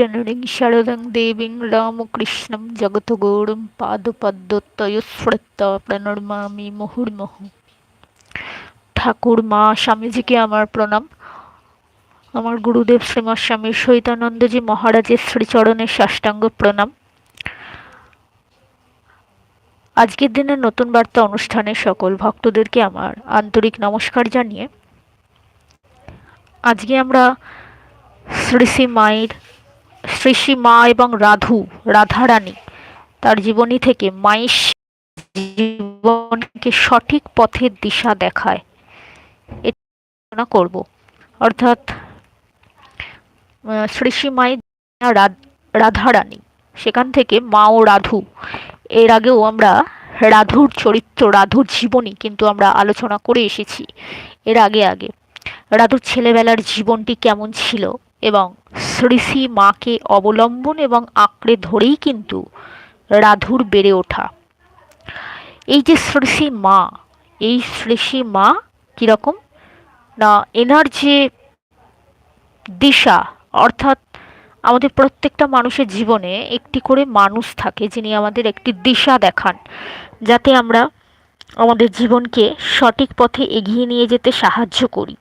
জননীং শারদং দেবীং রামকৃষ্ণং জগৎগৌরম পাদপদ্মতয়স্ফৃত্তা প্রণমামি মুহুর্মুহ ঠাকুর মা স্বামীজিকে আমার প্রণাম। আমার গুরুদেব শ্রীমৎ স্বামী সহিতানন্দজি মহারাজের শ্রীচরণের সাষ্টাঙ্গ প্রণাম। আজকের দিনের নতুন বার্তা অনুষ্ঠানে সকল ভক্তদেরকে আমার আন্তরিক নমস্কার জানিয়ে, আজকে আমরা শ্রী শ্রী মায়ের শ্রী শ্রী মা এবং রাধু, রাধারানী, তার জীবনী থেকে মায়ের জীবনকে সঠিক পথের দিশা দেখায়। এটা করব। অর্থাৎ শ্রীশ্রী শ্রী মায়ের রাধারানী, সেখান থেকে মা ও রাধু। এর আগেও আমরা রাধুর চরিত্র, রাধুর জীবনী কিন্তু আমরা আলোচনা করে এসেছি। এর আগে আগে। রাধুর ছেলেবেলার জীবনটি কেমন ছিল? এবং শ্রীশ্রী মাকে অবলম্বন এবং আঁকড়ে ধরেই কিন্তু রাধুর বেড়ে ওঠা। এই যে শ্রীশ্রী মা, এই শ্রীশ্রী মা কীরকম না, এনার যে দিশা, অর্থাৎ আমাদের প্রত্যেকটা মানুষের জীবনে একটি করে মানুষ থাকে যিনি আমাদের একটি দিশা দেখান, যাতে আমরা আমাদের জীবনকে সঠিক পথে এগিয়ে নিয়ে যেতে সাহায্য করি।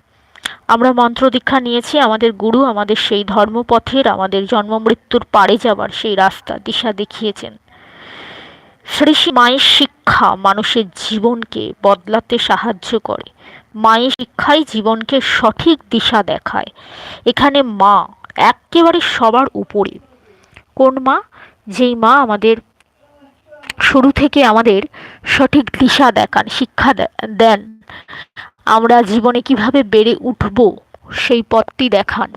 আমরা মন্ত্র দীক্ষা নিয়েছি, আমাদের গুরু আমাদের সেই ধর্মপথের, আমাদের জন্ম মৃত্যুর পারে যাবার সেই রাস্তা, দিশা দেখিয়েছেন। শ্রী মায়ের শিক্ষা মানুষের জীবনকে বদলাতে সাহায্য করে। মায়ের শিক্ষাই জীবনকে সঠিক দিশা দেখায়। এখানে মা একেবারে সবার উপরে কোন মা? যেই মা আমাদের শুরু থেকে আমাদের সঠিক দিশা দেখান, শিক্ষা দেন। আমরা জীবনে কীভাবে বেড়ে উঠব সেই পথটি দেখান।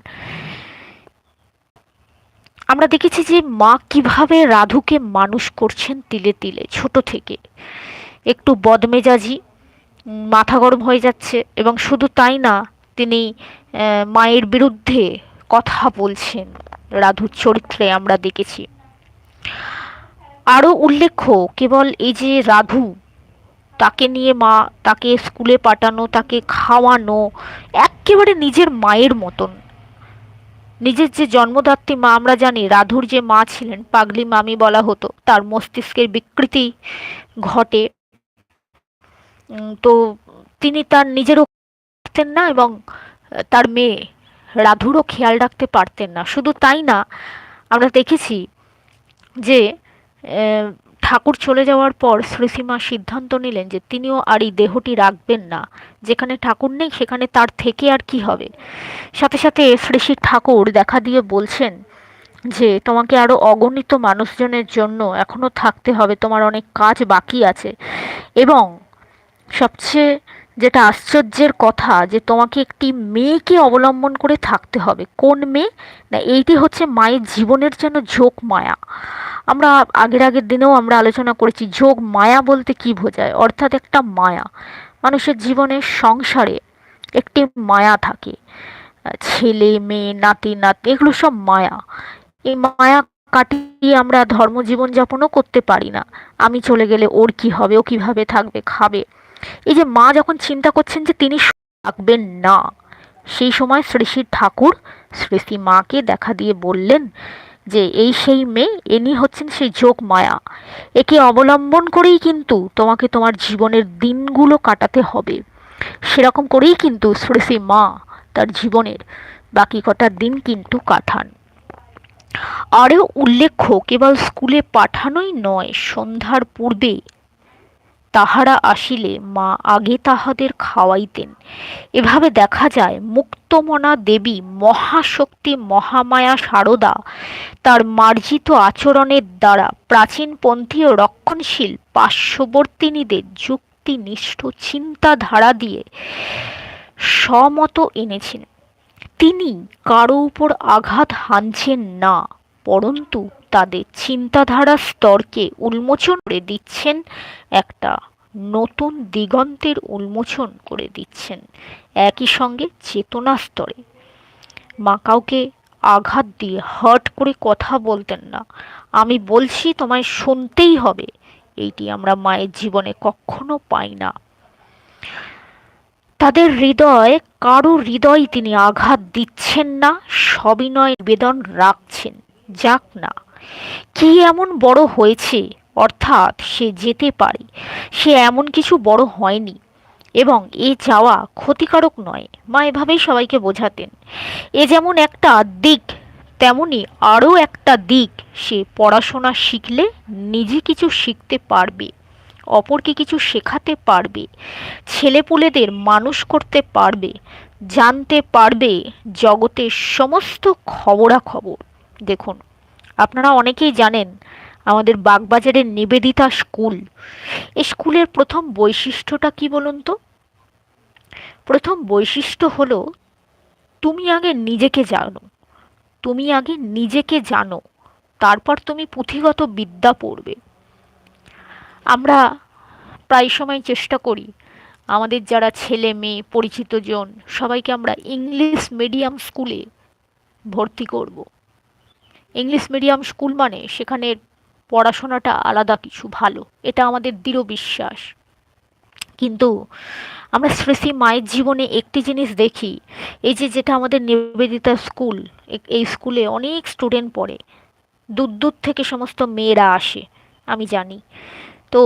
আমরা দেখেছি যে মা কীভাবে রাধুকে মানুষ করছেন তিলে তিলে, ছোট থেকে। একটু বদমেজাজি, মাথা গরম হয়ে যাচ্ছে এবং শুধু তাই না, তিনি মায়ের বিরুদ্ধে কথা বলছেন রাধুর চরিত্রে আমরা দেখেছি। আরও উল্লেখ্য, কেবল এই যে রাধু তাকে নিয়ে মা, তাকে স্কুলে পাঠানো, তাকে খাওয়ানো একেবারে নিজের মায়ের মতন। নিজের যে জন্মদাত্রী মা, আমরা জানি রাধুর যে মা ছিলেন, পাগলি মামি বলা হতো, তার মস্তিষ্কের বিকৃতি ঘটে। তো তিনি তার নিজেরও পারতেন না এবং তার মেয়ে রাধুরও খেয়াল রাখতে পারতেন না। শুধু তাই না, আমরা দেখেছি যে ঠাকুর চলে যাওয়ার পর শ্রীসীমা সিদ্ধান্ত নিলেন যে তিনিও আর এই দেহটি রাখবেন না। যেখানে ঠাকুর নেই, সেখানে তার থেকে আর কি হবে? সাথে সাথে শ্রী শ্রী ঠাকুর দেখা দিয়ে বলছেন যে, তোমাকে আরও অগণিত মানুষজনের জন্য এখনও থাকতে হবে। তোমার অনেক কাজ বাকি আছে এবং সবচেয়ে যেটা আশ্চর্যের কথা যে তোমাকে একটি মেয়েকে অবলম্বন করে থাকতে হবে। কোন মেয়ে? না, এইটি হচ্ছে মায়ের জীবনের যেন যোগ মায়া। আমরা আগের আগের দিনেও আমরা আলোচনা করেছি যোগ মায়া বলতে কি বোঝায়? অর্থাৎ একটা মায়া। মানুষের জীবনে সংসারে একটি মায়া থাকে। ছেলে, মেয়ে, নাতি নাতি এগুলো সব মায়া। এই মায়া কাটিয়ে আমরা ধর্মজীবন যাপনও করতে পারি না। আমি চলে গেলে ওর কি হবে? ও কীভাবে থাকবে? খাবে? এই যে মা যখন চিন্তা করছেন যে তিনি থাকবেন না, সেই সময় শ্রী শ্রী ঠাকুর শ্রী শ্রী মাকে দেখা দিয়ে বললেন যে, এই সেই মেয়ে এনি হচ্ছেন সেই যোগ মায়া। একে অবলম্বন করেই কিন্তু তোমাকে তোমার জীবনের দিনগুলো কাটাতে হবে। সেরকম করেই কিন্তু শ্রী শ্রী মা তার জীবনের বাকি কটা দিন কিন্তু কাটান। আরও উল্লেখ্য, কেবল স্কুলে পাঠানোই নয়, সন্ধ্যার পূর্বে তাহারা আসিলে মা আগে তাহাদের খাওয়াইতেন। এভাবে দেখা যায় মুক্তমনা দেবী মহাশক্তি মহামায়া সারদা তার মার্জিত আচরণের দ্বারা প্রাচীনপন্থী ও রক্ষণশীল পার্শ্ববর্তিনীদের যুক্তিনিষ্ঠ চিন্তাধারা দিয়ে সমত এনেছেন। তিনি কারও উপর আঘাত হানছেন না, পরন্তু তাদের চিন্তাধারার স্তরকে উন্মোচন করে দিচ্ছেন একটা নতুন দিগন্তের উন্মোচন করে দিচ্ছেন একই সঙ্গে চেতনা স্তরে। মা কাউকে আঘাত দিয়ে হার্ট করে কথা বলতেন না। আমি বলছি, তোমায় শুনতেই হবে। এইটি আমরা মায়ের জীবনে কখনো পাই না। তাদের হৃদয়, কারও হৃদয় তিনি আঘাত দিচ্ছেন না, সবিনয় নিবেদন রাখছেন। যাক না। কি এমন বড় হয়েছে? অর্থাৎ সে যেতে পারে। সে এমন কিছু বড় হয়নি। এবং এ যাওয়া ক্ষতিকারক নয়। মা এভাবেই সবাইকে বোঝাতেন। এ যেমন একটা দিক, তেমনি আরও একটা দিক। সে পড়াশোনা শিখলে নিজে কিছু শিখতে পারবে, অপরকে কিছু শেখাতে পারবে, ছেলেপুলেদের মানুষ করতে পারবে, জানতে পারবে জগতের সমস্ত খবরাখবর। দেখুন আপনারা অনেকেই জানেন, আমাদের বাগবাজারের নিবেদিতা স্কুল। এই স্কুলের প্রথম বৈশিষ্ট্যটা কি বলুন তো? প্রথম বৈশিষ্ট্য হলো, তুমি আগে নিজেকে জানো। তুমি আগে নিজেকে জানো, তারপর তুমি পুঁথিগত বিদ্যা পড়বে। আমরা প্রায় সময় চেষ্টা করি, আমাদের যারা ছেলে মেয়ে, পরিচিত জন, সবাইকে আমরা ইংলিশ মিডিয়াম স্কুলে ভর্তি করব। ইংলিশ মিডিয়াম স্কুল মানে সেখানের পড়াশোনাটা আলাদা কিছু ভালো। এটা আমাদের দৃঢ় বিশ্বাস। কিন্তু আমরা শ্রী মায়ের জীবনে একটি জিনিস দেখি, এই যে যেটা আমাদের নিবেদিতা স্কুল এই স্কুলে অনেক স্টুডেন্ট পড়ে। দূর দূর থেকে সমস্ত মেয়েরা আসে, আমি জানি। তো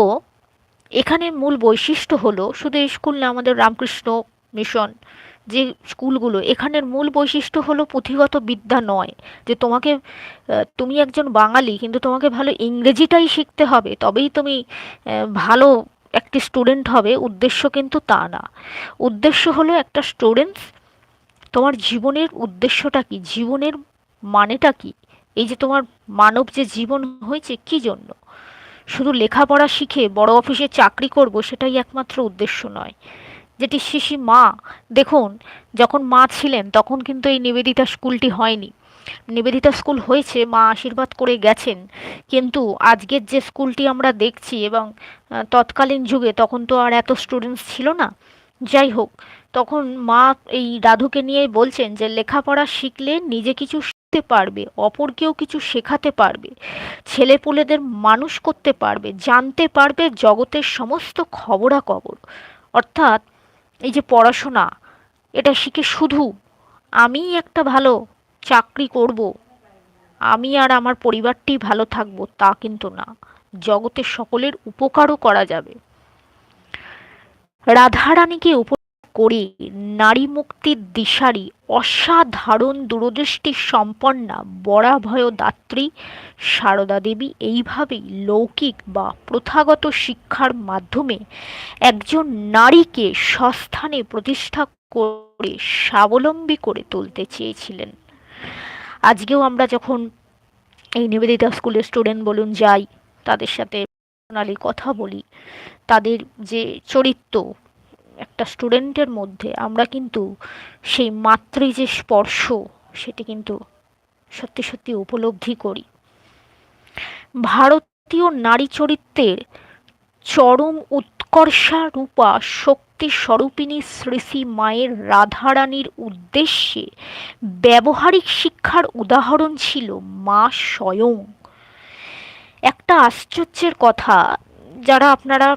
এখানে মূল বৈশিষ্ট্য হলো, শুধু স্কুল না, আমাদের রামকৃষ্ণ মিশন যে স্কুলগুলো, এখানের মূল বৈশিষ্ট্য হলো পুঁথিগত বিদ্যা নয়। যে তোমাকে তুমি একজন বাঙালি, কিন্তু তোমাকে ভালো ইংরেজিটাই শিখতে হবে, তবেই তুমি ভালো একটি স্টুডেন্ট হবে, উদ্দেশ্য কিন্তু তা না। উদ্দেশ্য হলো একটা স্টুডেন্টস, তোমার জীবনের উদ্দেশ্যটা কি, জীবনের মানেটা কি? এই যে তোমার মানব যে জীবন হয়েছে, কি জন্য? শুধু লেখাপড়া শিখে বড় অফিসে চাকরি করব, সেটাই একমাত্র উদ্দেশ্য নয়। যেটি শিশি মা, দেখুন, যখন মা ছিলেন, তখন কিন্তু এই নিবেদিতা স্কুলটি হয়নি। নিবেদিতা স্কুল হয়েছে, মা আশীর্বাদ করে গেছেন। কিন্তু আজকের যে স্কুলটি আমরা দেখছি এবং তৎকালীন যুগে, তখন তো আর এত স্টুডেন্টস ছিল না। যাই হোক, তখন মা এই রাধুকে নিয়ে বলছেন যে, লেখাপড়া শিখলে নিজে কিছু শিখতে পারবে, অপরকেও কিছু শেখাতে পারবে, ছেলেপুলেদের মানুষ করতে পারবে, জানতে পারবে জগতের সমস্ত খবরাখবর। অর্থাৎ এই যে পড়াশোনা, এটা শিখে শুধু আমি একটা ভালো চাকরি করব। আমি আর আমার পরিবারটি ভালো থাকব তা কিন্তু না। জগতের সকলের উপকারও করা যাবে। রাধারানীকে উপ করে। নারী মুক্তির দিশারি, অসাধারণ দূরদৃষ্টি সম্পন্না, বরাভয় দাত্রী, সারদা দেবী এইভাবেই লৌকিক বা প্রথাগত শিক্ষার মাধ্যমে একজন নারীকে সস্থানে প্রতিষ্ঠা করে স্বাবলম্বী করে তুলতে চেয়েছিলেন। আজকেও আমরা যখন এই নিবেদিতা স্কুলের স্টুডেন্ট বলুন যাই, তাদের সাথে কথা বলি, তাদের যে চরিত্র একটা স্টুডেন্টের মধ্যে আমরা কিন্তু সেই মাতৃ যে স্পর্শ, সেটি কিন্তু সত্যি সত্যি উপলব্ধি করি। ভারতীয় নারী চরিত্রের চরম উৎকর্ষা রূপা শক্তি স্বরূপিণী শ্রী মায়ের রাধারানীর উদ্দেশ্যে ব্যবহারিক শিক্ষার উদাহরণ ছিল মা স্বয়ং। একটা আশ্চর্যের কথা, যারা আপনারা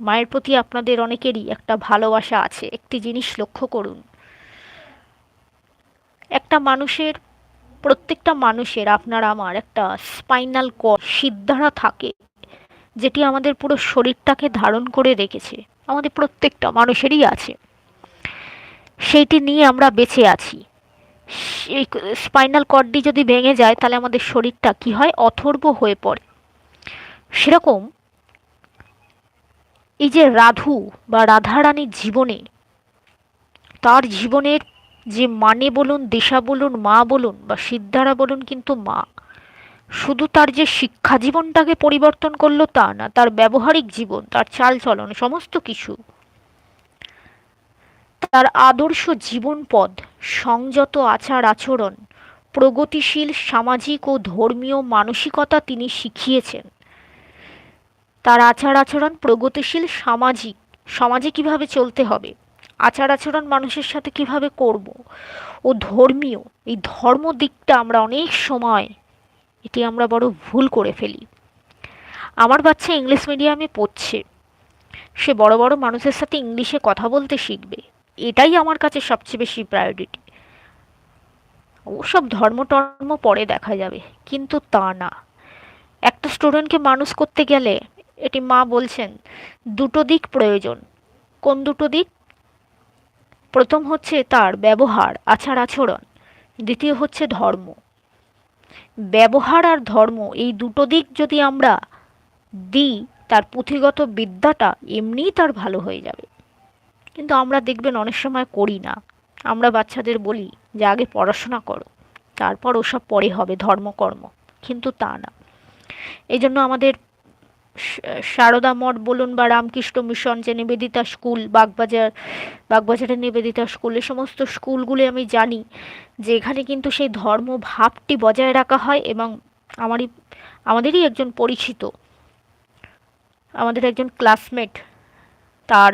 মায়ের প্রতি আপনাদের অনেকেরই একটা ভালোবাসা আছে। একটি জিনিস লক্ষ্য করুন। একটা মানুষের, প্রত্যেকটা মানুষের, আপনার আমার একটা স্পাইনাল কর সিদ্ধারা থাকে, যেটি আমাদের পুরো শরীরটাকে ধারণ করে রেখেছে। আমাদের প্রত্যেকটা মানুষেরই আছে। সেইটি নিয়ে আমরা বেঁচে আছি। এই স্পাইনাল কর্ডটি যদি ভেঙে যায়, তাহলে আমাদের শরীরটা কি হয়? অথর্ব হয়ে পড়ে। সেরকম এই যে রাধু বা রাধারানীর জীবনে, তার জীবনের যে মানে বলুন, দিশা বলুন, মা বলুন বা সিদ্ধারা বলুন কিন্তু মা, শুধু তার যে শিক্ষা জীবনটাকে পরিবর্তন করল তা না, তার ব্যবহারিক জীবন, তার চালচলন সমস্ত কিছু, তার আদর্শ জীবন পদ সংযত আচার আচরণ, প্রগতিশীল সামাজিক ও ধর্মীয় মানসিকতা তিনি শিখিয়েছেন। তার আচার আচরণ প্রগতিশীল সামাজিক। সমাজে কীভাবে চলতে হবে? আচার আচরণ মানুষের সাথে কীভাবে করব? ও ধর্মীয়, এই ধর্ম দিকটা আমরা অনেক সময় এটি আমরা বড় ভুল করে ফেলি। আমার বাচ্চা ইংলিশ মিডিয়ামে পড়ছে। সে বড় বড় মানুষের সাথে ইংলিশে কথা বলতে শিখবে। এটাই আমার কাছে সবচেয়ে বেশি প্রায়োরিটি ওসব ধর্ম টর্ম পরে দেখা যাবে, কিন্তু তা না। একটা স্টুডেন্টকে মানুষ করতে গেলে এটি মা বলছেন, দুটো দিক প্রয়োজন। কোন দুটো দিক? প্রথম হচ্ছে তার ব্যবহার, আচার আচরণ। দ্বিতীয় হচ্ছে ধর্ম। ব্যবহার আর ধর্ম, এই দুটো দিক যদি আমরা দিই, তার পুঁথিগত বিদ্যাটা এমনিই তার ভালো হয়ে যাবে। কিন্তু আমরা দেখবেন অনেক সময় করি না। আমরা বাচ্চাদের বলি, যে আগে পড়াশোনা করো, তারপর ওসব পরে হবে, ধর্মকর্ম। কিন্তু তা না। এই জন্য আমাদের সারদা মঠ বলুন বা রামকৃষ্ণ মিশন যে নিবেদিতা স্কুল, বাগবাজার, বাগবাজারের নিবেদিতা স্কুল, এ সমস্ত স্কুলগুলি আমি জানি, যে এখানে কিন্তু সেই ধর্ম ভাবটি বজায় রাখা হয় এবং আমারই, আমাদেরই একজন পরিচিত, আমাদের একজন ক্লাসমেট তার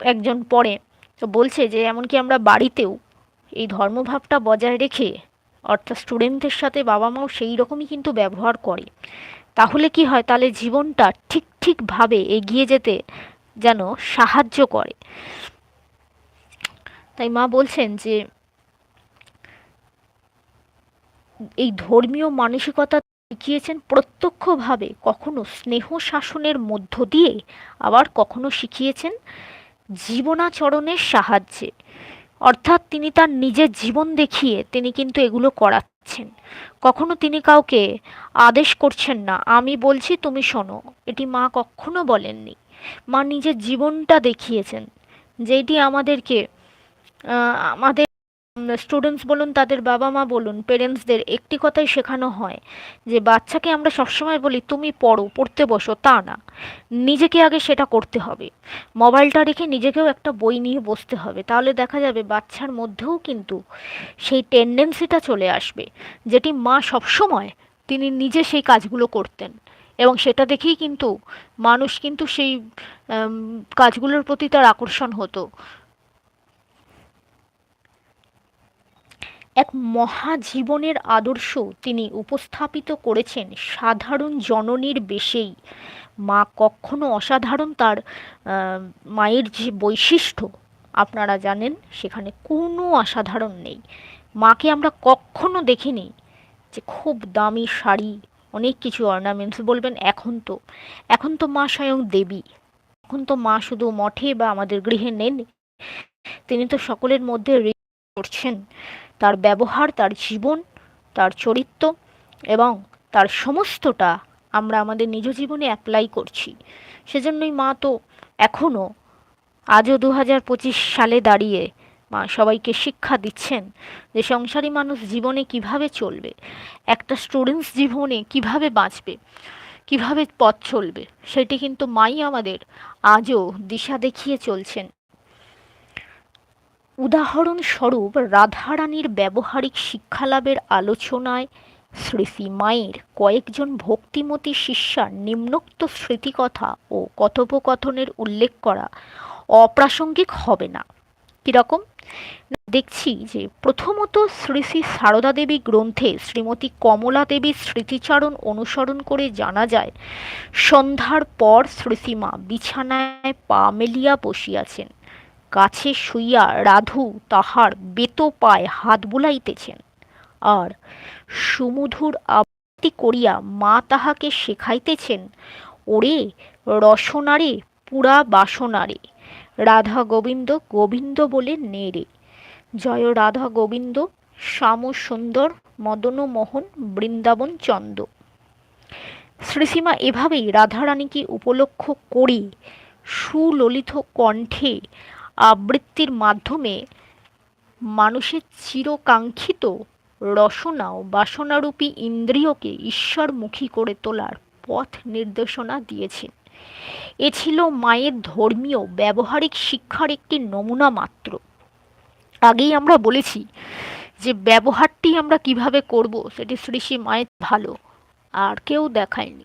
একজন পড়ে তো বলছে যে এমনকি আমরা বাড়িতেও এই ধর্মভাবটা বজায় রেখে, অর্থাৎ স্টুডেন্টদের সাথে বাবা মাও সেই রকমই কিন্তু ব্যবহার করে। তাহলে কি হয়? তাহলে জীবনটা ঠিক, ঠিকভাবে এগিয়ে যেতে যেন সাহায্য করে। তাই মা বলছেন যে, এই ধর্মীয় মানসিকতা শিখিয়েছেন প্রত্যক্ষভাবে। কখনো স্নেহ শাসনের মধ্য দিয়ে আবার কখনো শিখিয়েছেন জীবনাচরণের সাহায্যে। অর্থাৎ তিনি তার নিজের জীবন দেখিয়ে তিনি কিন্তু এগুলো করাচ্ছেন। কখনো তিনি কাউকে আদেশ করছেন না, আমি বলছি, তুমি শোনো। এটি মা কখনো বলেননি। মা নিজের জীবনটা দেখিয়েছেন, যেটি আমাদেরকে আমাদের স্টুডেন্টস বলুন, তাদের বাবা মা বলুন পেরেন্টসদের একটি কথাই শেখানো হয় যে, বাচ্চাকে আমরা সবসময় বলি, তুমি পড়ো, পড়তে বসো, তা না। নিজেকে আগে সেটা করতে হবে। মোবাইলটা রেখে নিজেকেও একটা বই নিয়ে বসতে হবে। তাহলে দেখা যাবে বাচ্চার মধ্যেও কিন্তু সেই টেন্ডেন্সিটা চলে আসবে, যেটি মা সবসময় তিনি নিজে সেই কাজগুলো করতেন। এবং সেটা দেখেই কিন্তু মানুষ কিন্তু সেই কাজগুলোর প্রতি তার আকর্ষণ হতো। এক মহাজীবনের আদর্শ তিনি উপস্থাপিত করেছেন সাধারণ জননীর বেশেই। মা কখনো অসাধারণ তার মায়ের যে বৈশিষ্ট্য, আপনারা জানেন সেখানে কোনো অসাধারণ নেই। মাকে আমরা কখনো দেখিনি যে খুব দামি শাড়ি, অনেক কিছু অর্নামেন্টস বলবেন এখন তো। এখন তো মা স্বয়ং দেবী। এখন তো মা শুধু মঠে বা আমাদের গৃহে নেন তিনি তো সকলের মধ্যে করছেন। তার ব্যবহার, তার জীবন, তার চরিত্র এবং তার সমস্তটা আমরা আমাদের নিজ জীবনে অ্যাপ্লাই করছি। সেজন্যই মা তো এখনও আজও দু হাজার পঁচিশ সালে দাঁড়িয়ে মা সবাইকে শিক্ষা দিচ্ছেন যে সংসারী মানুষ জীবনে কীভাবে চলবে, একটা স্টুডেন্টস জীবনে কীভাবে বাঁচবে, কীভাবে পথ চলবে, সেটি কিন্তু মাই আমাদের আজও দিশা দেখিয়ে চলছেন। উদাহরণস্বরূপ রাধারানীর ব্যবহারিক শিক্ষালাভের আলোচনায় শ্রী মায়ের কয়েকজন ভক্তিমতী শিষ্যার নিম্নোক্ত স্মৃতিকথা ও কথোপকথনের উল্লেখ করা অপ্রাসঙ্গিক হবে না। কীরকম? দেখছি যে প্রথমত শ্রী শ্রী সারদা দেবী গ্রন্থে শ্রীমতী কমলা দেবীর স্মৃতিচারণ অনুসরণ করে জানা যায়, সন্ধ্যার পর শ্রীসীমা বিছানায় পা মেলিয়া বসিয়াছেন। কাছে শুইয়া রাধু তাহার বেতো পায় হাত বুলাইতেছেন। আর সুমধুর আবৃত্তি করিয়া মা তাহাকে শেখাইতেছেন, ওরে রসনারে, পুরা বাসনারে, রাধা গোবিন্দ গোবিন্দ বলে নেড়ে জয় রাধা গোবিন্দ, শ্যাম সুন্দর, মদন মোহন, বৃন্দাবন চন্দ। শ্রীসীমা এভাবেই রাধারানীকে উপলক্ষ করে সুললিত কণ্ঠে আবৃত্তির মাধ্যমে মানুষের চিরকাঙ্ক্ষিত রসনা ও বাসনারূপী ইন্দ্রিয়কে ঈশ্বরমুখী করে তোলার পথ নির্দেশনা দিয়েছেন। এ ছিল মায়ের ধর্মীয় ব্যবহারিক শিক্ষার একটি নমুনা মাত্র। আগেই আমরা বলেছি যে ব্যবহারটি আমরা কীভাবে করব, সেটি শ্রী শ্রী মায়ের ভালো, আর কেউ দেখায়নি।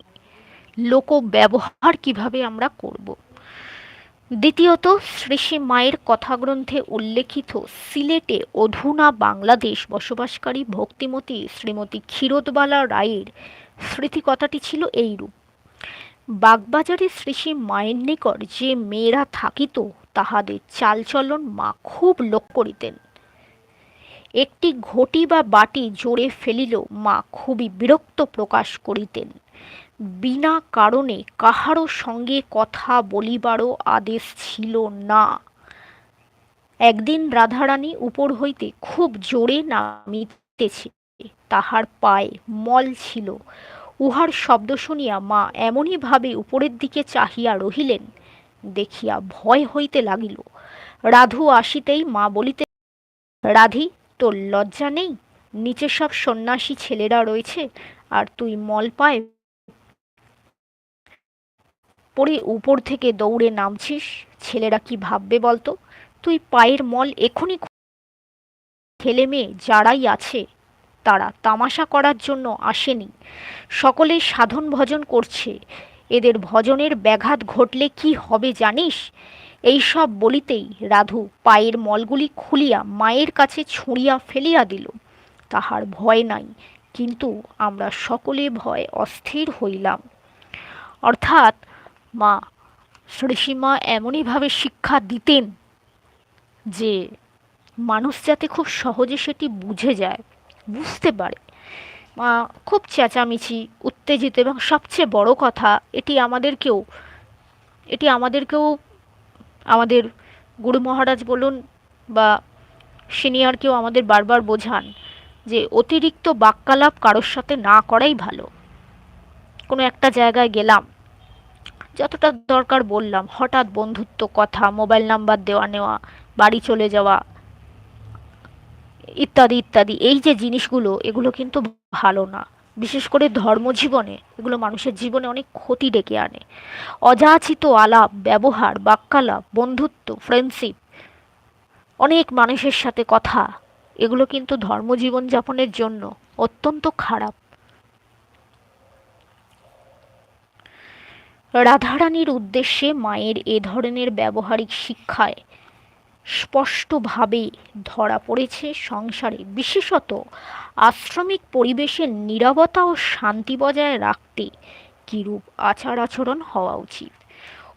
লোক ব্যবহার কীভাবে আমরা করব? দ্বিতীয়ত শ্রী শ্রী মায়ের কথাগ্রন্থে উল্লেখিত সিলেটে অধুনা বাংলাদেশ বসবাসকারী ভক্তিমতী শ্রীমতী ক্ষীরোদবালা রায়ের স্মৃতিকথাটি ছিল এইরূপ বাগবাজারে শ্রী শ্রী মায়ের নিকট যে মেয়েরা থাকিত, তাহাদের চালচলন মা খুব লোক করিতেন। একটি ঘটি বা বাটি জোরে ফেলিল মা খুবই বিরক্ত প্রকাশ করিতেন। বিনা কারণে কাহারও সঙ্গে কথা বলিবারও আদেশ ছিল না। একদিন রাধারানী উপর হইতে খুব জোরে নামিতেছে, তাহার পায়ে মল ছিল। উহার শব্দ শুনিয়া মা এমনই ভাবে উপরের দিকে চাহিয়া রহিলেন, দেখিয়া ভয় হইতে লাগিল। রাধু আসিতেই মা বলিতে, রাধি, তোর লজ্জা নেই? নিচে সব সন্ন্যাসী ছেলেরা রয়েছে, আর তুই মল পায় পরে উপর থেকে দৌড়ে নামছিস। ছেলেরা কি ভাববে বলতো? তুই পায়ের মল এখনই ছেলে মেয়ে যারাই আছে, তারা তামাশা করার জন্য আসেনি। সকলে সাধন ভজন করছে। এদের ভজনের ব্যাঘাত ঘটলে কি হবে জানিস? এই সব বলিতেই রাধু পায়ের মলগুলি খুলিয়া মায়ের কাছে ছুঁড়িয়া ফেলিয়া দিল। তাহার ভয় নাই, কিন্তু আমরা সকলে ভয় অস্থির হইলাম। অর্থাৎ মা শ্রীসীমা এমনইভাবে শিক্ষা দিতেন যে মানুষ যাতে খুব সহজে সেটি বুঝে যায়, বুঝতে পারে। মা, খুব চেঁচামেচি, উত্তেজিত এবং সবচেয়ে বড় কথা, এটি আমাদেরকেও এটি আমাদেরকেও আমাদের গুরু মহারাজ বলুন বা সিনিয়র কেউ আমাদের বারবার বোঝান যে অতিরিক্ত বাক্যালাপ কারোর সাথে না করাই ভালো। কোনো একটা জায়গায় গেলাম যতটা দরকার বললাম, হঠাৎ বন্ধুত্ব কথা, মোবাইল নাম্বার দেওয়া নেওয়া, বাড়ি চলে যাওয়া, ইত্যাদি ইত্যাদি। এই যে জিনিসগুলো, এগুলো কিন্তু ভালো না। বিশেষ করে ধর্মজীবনে, এগুলো মানুষের জীবনে অনেক ক্ষতি ডেকে আনে। অযাচিত আলাপ, ব্যবহার, বাক্যালাপ, বন্ধুত্ব ফ্রেন্ডশিপ অনেক মানুষের সাথে কথা, এগুলো কিন্তু ধর্মজীবন যাপনের জন্য অত্যন্ত খারাপ। রাধারানীর উদ্দেশ্যে মায়ের এ ধরনের ব্যবহারিক শিক্ষায় স্পষ্টভাবে ধরা পড়েছে সংসারে, বিশেষত আশ্রমিক পরিবেশের নিরবতা ও শান্তি বজায় রাখতে কিরূপ আচার আচরণ হওয়া উচিত?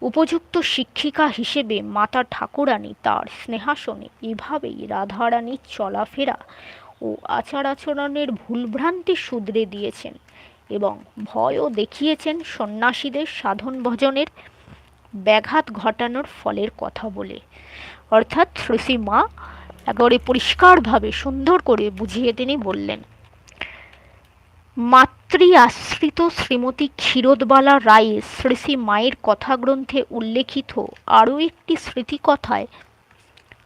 উপযুক্ত শিক্ষিকা হিসেবে মাতা ঠাকুরানী তার স্নেহাসনে এভাবেই রাধারানীর চলাফেরা ও আচার আচরণের ভুলভ্রান্তি শুধরে দিয়েছেন। এবং ভয়ও দেখিয়েছেন সন্ন্যাসীদের সাধন ভজনের ব্যাঘাত ঘটানোর ফলের কথা বলে। অর্থাৎ মা একেবারে পরিষ্কারভাবে সুন্দর করে বুঝিয়ে তিনি বললেন মাতৃ আশ্রিত শ্রীমতী ক্ষীরোদবালা রায়ে শ্রীশ্রী মায়ের কথা গ্রন্থে উল্লেখিত আরও একটি স্মৃতিকথায়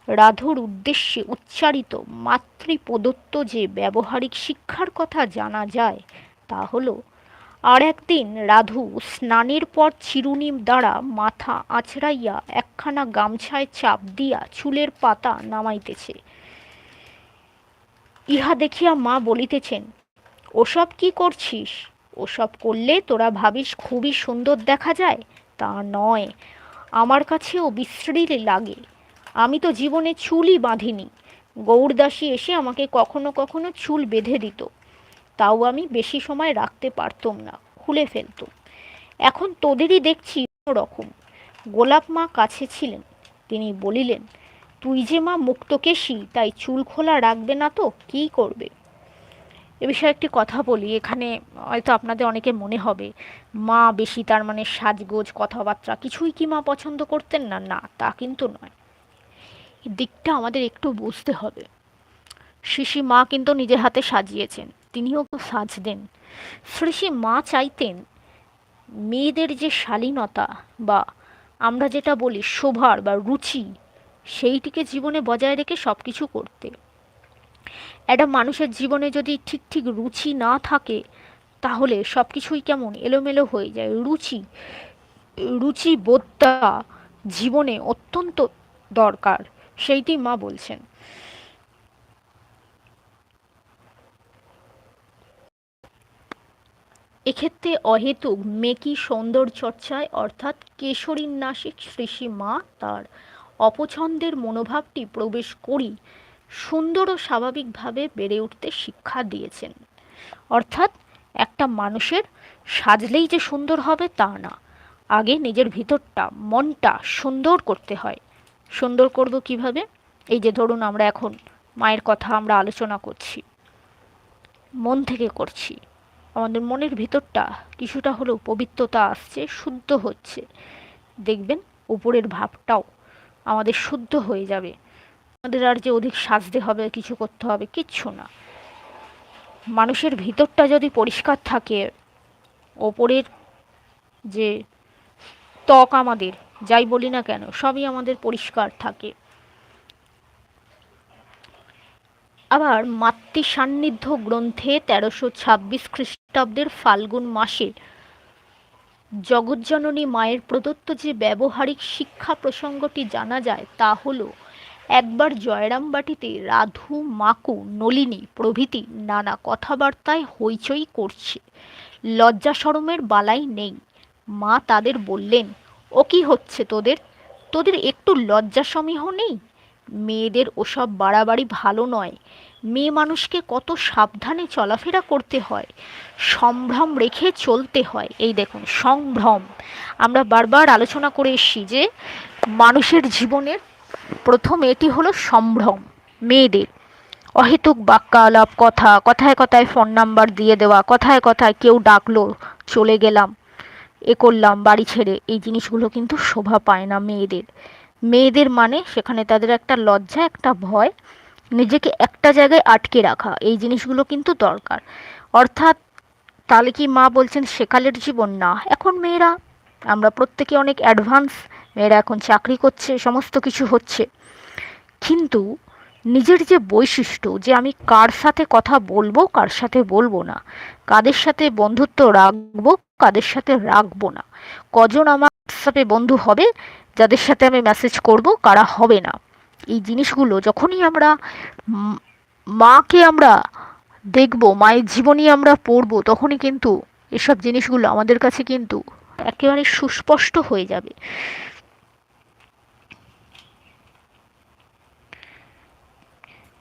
রাধুর উদ্দেশ্যে উচ্চারিত মাতৃ প্রদত্ত যে ব্যবহারিক শিক্ষার কথা জানা যায় তা হলো, আর একদিন রাধু স্নানের পর চিরুনি দ্বারা মাথা আছড়াইয়া একখানা গামছায় চাপ দিয়া চুলের পাতা নামাইতেছে। ইহা দেখিয়া মা বলিতেছেন, ওসব কি করছিস? ওসব করলে তোরা ভাবিস খুবই সুন্দর দেখা যায়? তা নয়, আমার কাছেও বিশ্রী লাগে। আমি তো জীবনে চুলই বাঁধিনি। গৌরদাসী এসে আমাকে কখনো কখনো চুল বেঁধে দিত। তাও আমি বেশি সময় রাখতে পারতাম না, খুলে ফেলতুম। এখন তোদেরই দেখছি রকম গোলাপ মা কাছে ছিলেন। তিনি বলিলেন, তুই যে মা মুক্তকেশী, তাই চুল খোলা রাখবে না তো? কী করবে? এ বিষয়ে একটি কথা বলি, এখানে হয়তো আপনাদের অনেকে মনে হবে, মা বেশি তার মানে সাজগোজ, কথাবার্তা কিছুই কি মা পছন্দ করতেন না? না, তা কিন্তু নয়। দিকটা আমাদের একটু বুঝতে হবে। শিশি মা কিন্তু নিজের হাতে সাজিয়েছেন। তিনিও সাজতেন। শ্রীষী মা চাইতেন, মেয়েদের যে শালীনতা বা আমরা যেটা বলি শোভার বা রুচি, সেইটিকে জীবনে বজায় রেখে সব কিছু করতে। একটা মানুষের জীবনে যদি ঠিক ঠিক রুচি না থাকে, তাহলে সব কিছুই কেমন এলোমেলো হয়ে যায়। রুচি রুচি বোধটা জীবনে অত্যন্ত দরকার, সেইটি মা বলছেন। এক্ষেত্রে অহেতুক মেকি সৌন্দর্য চর্চায় অর্থাৎ কেশরীন্যাসিক শ্রীষী মা তার অপছন্দের মনোভাবটি প্রবেশ করি সুন্দর ও স্বাভাবিকভাবে বেড়ে উঠতে শিক্ষা দিয়েছেন। অর্থাৎ একটা মানুষের সাজলেই যে সুন্দর হবে তা না। আগে নিজের ভিতরটা, মনটা সুন্দর করতে হয়। সুন্দর করব কীভাবে? এই যে ধরুন আমরা এখন মায়ের কথা আমরা আলোচনা করছি। মন থেকে করছি। আমাদের মনের ভিতরটা কিছুটা হলেও পবিত্রতা আসছে, শুদ্ধ হচ্ছে। দেখবেন উপরের ভাবটাও আমাদের শুদ্ধ হয়ে যাবে। আমাদের আর যে অধিক সাজতে হবে, কিছু করতে হবে, কিচ্ছু না। মানুষের ভিতরটা যদি পরিষ্কার থাকে, ওপরের যে ত্বক আমাদের, যাই বলি না কেন, সবই আমাদের পরিষ্কার থাকে। আবার মাতৃ সান্নিধ্য গ্রন্থে তেরোশো ছাব্বিশ খ্রিস্টাব্দের ফাল্গুন মাসে জগজ্জননী মায়ের প্রদত্ত যে ব্যবহারিক শিক্ষা প্রসঙ্গটি জানা যায় তা হল, একবার জয়রামবাটিতে রাধু, মাকু, নলিনী প্রভৃতি নানা কথাবার্তায় হইচই করছে। লজ্জা সরমের বালাই নেই। মা তাদের বললেন, ও কি হচ্ছে তোদের? তোদের একটু লজ্জা সমীহ নেই? মেয়েদের ওসব বাড়াবাড়ি ভালো নয়। মেয়ে মানুষকে কত সাবধানে চলাফেরা করতে হয়, সম্ভ্রম রেখে চলতে হয়। এই দেখুন, সম্ভ্রম। আমরা বারবার আলোচনা করে এসছি যে মানুষের জীবনের প্রথম এটি হলো সম্ভ্রম, মেয়েদের। অহেতুক বাক্যালাপ, কথা, কথায় কথায় ফোন নাম্বার দিয়ে দেওয়া, কথায় কথায় কেউ ডাকলো, চলে গেলাম, এ করলাম, বাড়ি ছেড়ে, এই জিনিসগুলো কিন্তু শোভা পায় না মেয়েদের। মেয়েদের মানে সেখানে তাদের একটা লজ্জা, একটা ভয়। নিজেকে একটা জায়গায় আটকে রাখা, এই জিনিসগুলো কিন্তু দরকার। অর্থাৎ তাহলে কি মা বলছেন, সেকালের জীবন না। এখন মেয়েরা, আমরা প্রত্যেকে অনেক অ্যাডভান্স মেয়েরা এখন চাকরি করছে, সমস্ত কিছু হচ্ছে। কিন্তু নিজের যে বৈশিষ্ট্য, যে আমি কার সাথে কথা বলব, কার সাথে বলব না, কাদের সাথে বন্ধুত্ব রাখব, কাদের সাথে রাখব না। কজন আমার হোয়াটসঅ্যাপে বন্ধু হবে যাদের সাথে আমি মেসেজ করব, কারা হবে না। এই জিনিসগুলো যখনই আমরা মাকে আমরা দেখব, মায়ের জীবনী আমরা পড়ব, তখনই কিন্তু এসব জিনিসগুলো আমাদের কাছে কিন্তু একেবারে সুস্পষ্ট হয়ে যাবে।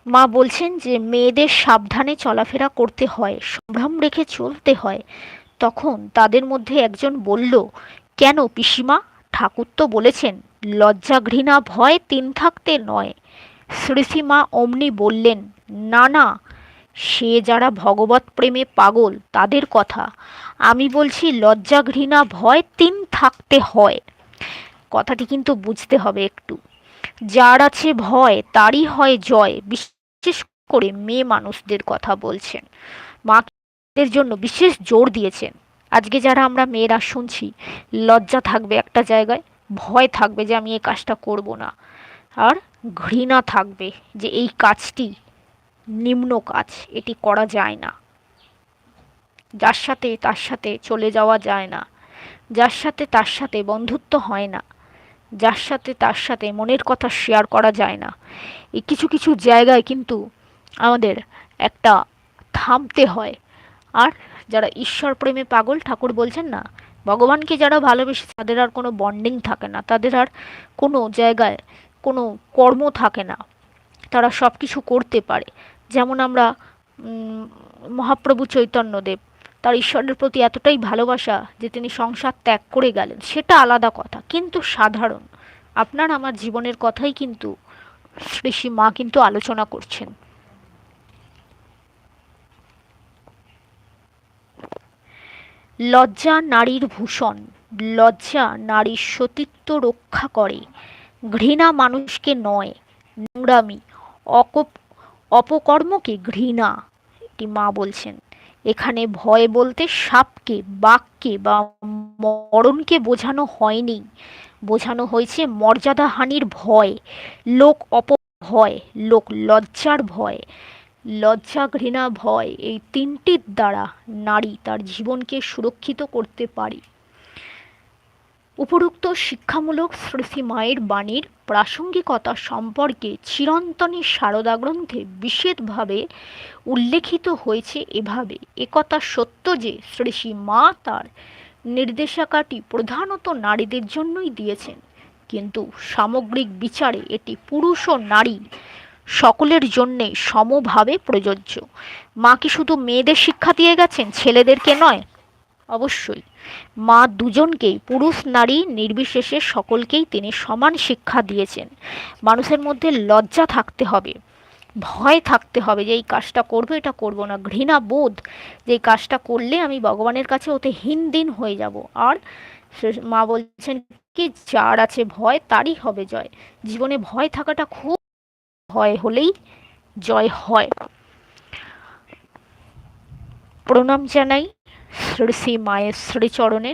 মা বলছেন যে, মেয়েদের সাবধানে চলাফেরা করতে হয়, সম্ভ্রম রেখে চলতে হয়। তখন তাদের মধ্যে একজন বলল, কেন পিসিমা? ঠাকুর তো বলেছেন, লজ্জা ঘৃণা ভয় তিন থাকতে নয়। শ্রীসীমা অমনি বললেন, না না, সে যারা ভগবত প্রেমে পাগল, তাদের কথা। আমি বলছি, লজ্জা ঘৃণা ভয় তিন থাকতে হয়। কথাটি কিন্তু বুঝতে হবে একটু। যার আছে ভয়, তারই হয় জয়। বিশেষ করে মেয়ে মানুষদের কথা বলছেন। মাদের জন্য বিশেষ জোর দিয়েছেন। আজকে যারা আমরা মেয়েরা শুনছি, লজ্জা থাকবে একটা জায়গায়, ভয় থাকবে যে আমি এই কাজটা করব না। আর ঘৃণা থাকবে যে এই কাজটি নিম্ন কাজ, এটি করা যায় না। যার সাথে তার সাথে চলে যাওয়া যায় না। যার সাথে তার সাথে বন্ধুত্ব হয় না। যার সাথে তার সাথে মনের কথা শেয়ার করা যায় না। এই কিছু কিছু জায়গায় কিন্তু আমাদের একটা থামতে হয়। আর যারা ঈশ্বর প্রেমে পাগল, ঠাকুর বলছেন না, ভগবানকে যারা ভালোবেসে, তাদের আর কোনো বন্ডিং থাকে না, তাদের আর কোনো জায়গায় কোনো কর্ম থাকে না, তারা সব কিছু করতে পারে। যেমন আমরা মহাপ্রভু চৈতন্যদেব, তার ঈশ্বরের প্রতি এতটাই ভালোবাসা যে তিনি সংসার ত্যাগ করে গেলেন, সেটা আলাদা কথা, কিন্তু সাধারণ, আপনার আমার জীবনের কথাই কিন্তু শ্রী মা কিন্তু আলোচনা করছেন। লজ্জা নারীর ভূষণ, লজ্জা নারীর সতীত্ব রক্ষা করে। ঘৃণা মানুষকে নয়, নোংরামি, অকপ, অপকর্মকে ঘৃণা, এটি মা বলছেন। এখানে ভয় বলতে সাপকে, বাঘকে বা মরণকে বোঝানো হয়নি। বোঝানো হয়েছে মর্যাদাহানির ভয়, লোক অপ ভয় লোক লজ্জার ভয়। লজ্জা ঘৃণা ভয় এই তিনটির দ্বারা নারী তার জীবনকে সুরক্ষিত করতে পারে। উপরোক্ত শিক্ষামূলক শ্রুতি মায়ের বাণীর প্রাসঙ্গিকতা সম্পর্কে চিরন্তনী সারদা গ্রন্থে বিশেষভাবে উল্লেখিত হয়েছে এভাবে, একথা সত্য যে শ্রী মা তার নির্দেশাকাটি প্রধানত নারীদের জন্যই দিয়েছেন। কিন্তু সামগ্রিক বিচারে এটি পুরুষ ও নারী সকলের জন্যে সমভাবে প্রযোজ্য। মা কি শুধু মেয়েদের শিক্ষা দিয়ে গেছেন, ছেলেদেরকে নয়? অবশ্যই। মা দুজনকেই, পুরুষ, নারী, নির্বিশেষে সকলকেই তিনি সমান শিক্ষা দিয়েছেন। মানুষের মধ্যে লজ্জা থাকতে হবে, ভয় থাকতে হবে যে, এই কাজটা করব, এটা করব না। ঘৃণা বোধ যে, এই কাজটা করলে আমি ভগবানের কাছে ওতে হীন দিন হয়ে যাব। আর মা বলছেন কি, যার আছে ভয়, তারই হবে জয়। জীবনে ভয় থাকাটা খুব ভয় হলেই জয় হয়। প্রণাম জানাই শ্রী শ্রী মায়ের শ্রীচরণে,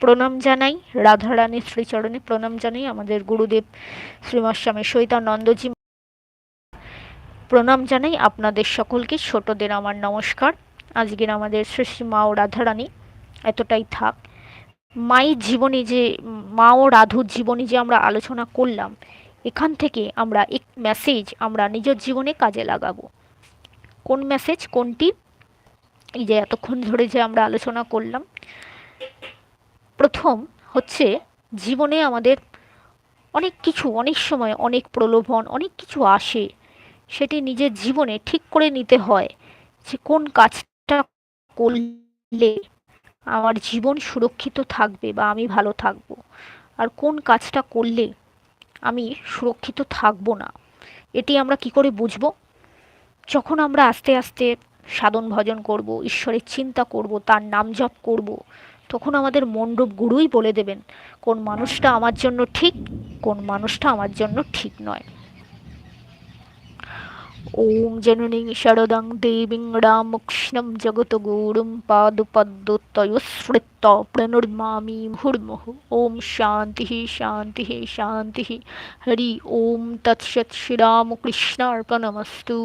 প্রণাম জানাই রাধারানীর শ্রীচরণে, প্রণাম জানাই আমাদের গুরুদেব শ্রীমস্বামী সৈতানন্দজি। প্রণাম জানাই আপনাদের সকলকে, ছোটদের আমার নমস্কার। আজকের আমাদের শ্রী শ্রী মা ও রাধারানী এতটাই থাক। মায়ের জীবনে যে, মা ও রাধুর জীবনে যে আমরা আলোচনা করলাম এখান থেকে আমরা এক মেসেজ আমরা নিজের জীবনে কাজে লাগাবো। কোন মেসেজ কোনটি? এই যে এতক্ষণ ধরে যে আমরা আলোচনা করলাম। প্রথম হচ্ছে জীবনে আমাদের অনেক কিছু, অনেক সময় অনেক প্রলোভন, অনেক কিছু আসে। সেটি নিজের জীবনে ঠিক করে নিতে হয় যে কোন কাজটা করলে আমার জীবন সুরক্ষিত থাকবে বা আমি ভালো থাকব। আর কোন কাজটা করলে আমি সুরক্ষিত থাকব না। এটি আমরা কি করে বুঝব? যখন আমরা আস্তে আস্তে সাধন ভজন করব, ঈশ্বরের চিন্তা করব, তার নাম জপ করব, তখন আমাদের মণ্ডপ গুরুই বলে দেবেন, কোন মানুষটা আমার জন্য ঠিক, কোন মানুষটা আমার জন্য ঠিক নয়। ওম জননীং শরদং দেবীং রামকৃষ্ণম জগতগুরুম পাদপদ্মতয়স্মৃত প্রণুর্মামি মুহুর্মুহু ওম শান্তি শান্তি শান্তি হরি ওম তৎসৎ শ্রীরামকৃষ্ণার্পণমস্তু